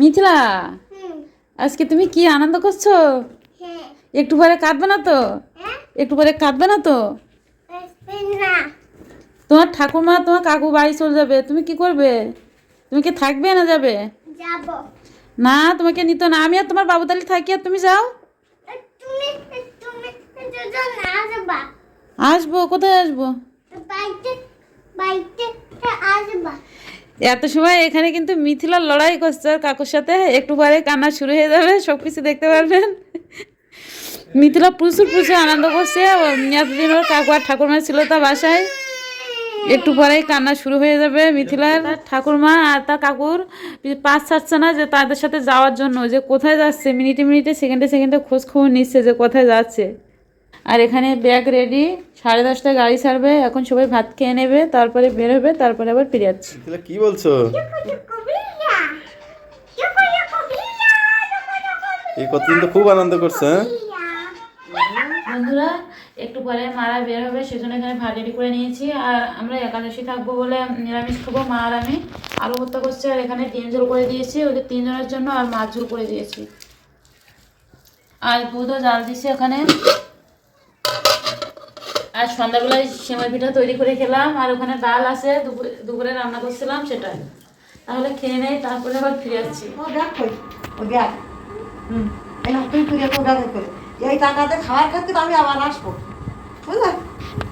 মিথিলা? আজকে তুমি কি আনন্দ করছ? হ্যাঁ। একটু পরে কাঁদবে না তো? হ্যাঁ। একটু পরে কাঁদবে না তো? তোমার ঠাকুমা তোমার কাকু বাড়ি চলে যাবে। তুমি কি করবে? তুমি কি থাকবে না যাবে? না তোমাকে নিত না। আমি আর তোমার বাবু তালি থাকি আর তুমি যাও। আসবা কোথায় আসবা? এত সময় এখানে কিন্তু মিথিলা লড়াই করছে ওর কাকুর সাথে। একটু পরে কান্না শুরু হয়ে যাবে সব কিছু দেখতে পারবেন। মিথিলা প্রচুর প্রচুর আনন্দ করছে। এতদিন ওর কাকু আর ঠাকুরমা ছিল তার বাসায়। একটু পরেই কান্না শুরু হয়ে যাবে মিথিলার ঠাকুরমা আর তার কাকুর। পাস ছাড়ছে না যে তাদের সাথে যাওয়ার জন্য, যে কোথায় যাচ্ছে? মিনিটে মিনিটে, সেকেন্ডে সেকেন্ডে খোঁজ খবর নিচ্ছে যে কোথায় যাচ্ছে। আর এখানে ব্যাগ রেডি সাড়ে দশটায় গাড়ি ছাড়বে এখন সবাই ভাত খেয়ে নেবে তারপরে বের হবে তারপরে আবার ফিরে যাচ্ছে তাহলে কি বলছো? এই কতদিন তো খুব আনন্দ করছে হ্যাঁ? বন্ধুরা একটু পরে মারা বের হবে সেজন্য এখানে ভাত রেডি করে নিয়েছি। আর আমরা একাদশী থাকব বলে নিরামিষ খাব মা আর আমি। আলু ভর্তা করছি আর এখানে তিন ঝোল করে দিয়েছি ওদের তিনজনের জন্য আর মাছ ঝোল করে দিয়েছি। আর দুধও জাল দিয়েছি ওখানে আর সন্ধ্যাবেলায় সেমাই পিঠা তৈরি করে খেলাম আর ওখানে ডাল আছে দুপুরে দুপুরে রান্না করছিলাম সেটাই। তাহলে খেয়ে নেই তারপরে আবার ফিরে যাচ্ছি ও দেখ ও দেখ। হুম এই না তুই তুই ও দেখ করে। এই টাকাতে খাওয়ার ক্ষেত্রে আমি আবার আসব। বুঝলে?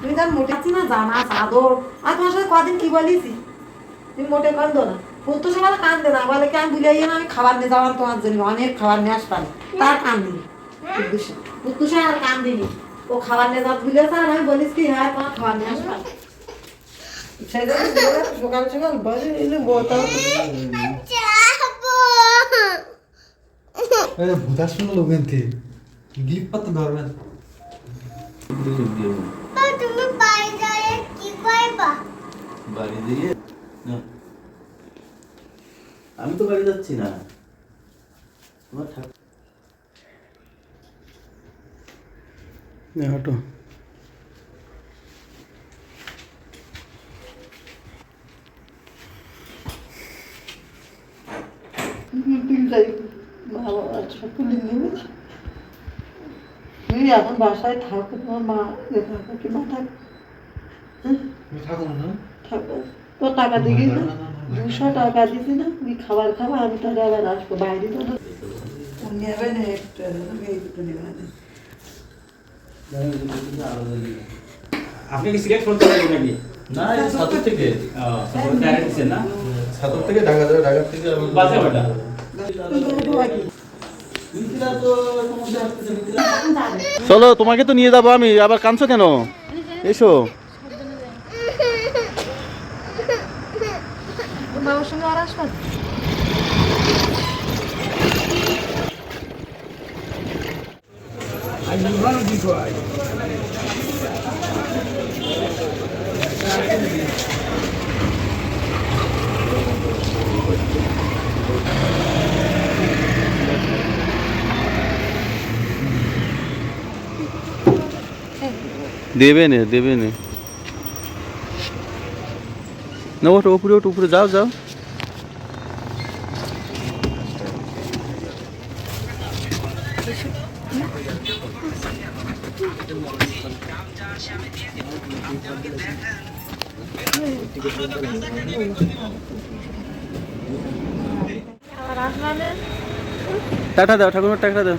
তুমি তার মোটে আছি না জামা চাদর আর তোমার সাথে কদিন কি বলিছি? তুমি মোটে কান্দো না। তো সকালে কান্দে না বলে কি আমি ভুলে গিয়ে আমি খাবার নিয়ে যাওয়ার তোমার জন্য অনেক খাবার নিয়ে আসতাম। তার কান্দিনি পুতুষে আর কান্দিনি। ও খাবার নিয়ে ভুলেছে আর আমি বলিস কি হ্যাঁ তোমার খাবার নিয়ে সকাল সকাল বলে আরে ভূতা পাতে ধরবেন কি করবা? বাড়ি দিয়ে? না। আমি তো বাড়ি যাচ্ছি না। তোমার ঠাকুর হাঁটো। ভালো এখন বাসায় থাকো তোমার মা থাকো মা থাক থাকো টাকা না দুশো টাকা দিছি না তুমি খাবার খাবা আমি তাহলে আবার আসব বাইরে তো নেবে না একটু নেবে না আপনি কি সিলেক্ট করতে পারবেন নাকি? না ছাত্র থেকে। ডাইরেক্ট দিচ্ছেন না? ছাতর থেকে ঢাকা যাবে ঢাকা থেকে বাসে ওটা চলো তোমাকে তো নিয়ে যাব আমি। আবার কাঁদছো কেন? এসো। বাবার সঙ্গে আর আসবা? দেবে নে দেবে নে। না ওঠো উপরে ওঠো উপরে যাও যাও। টাটা দাও ঠাকুমার টাকা দাও।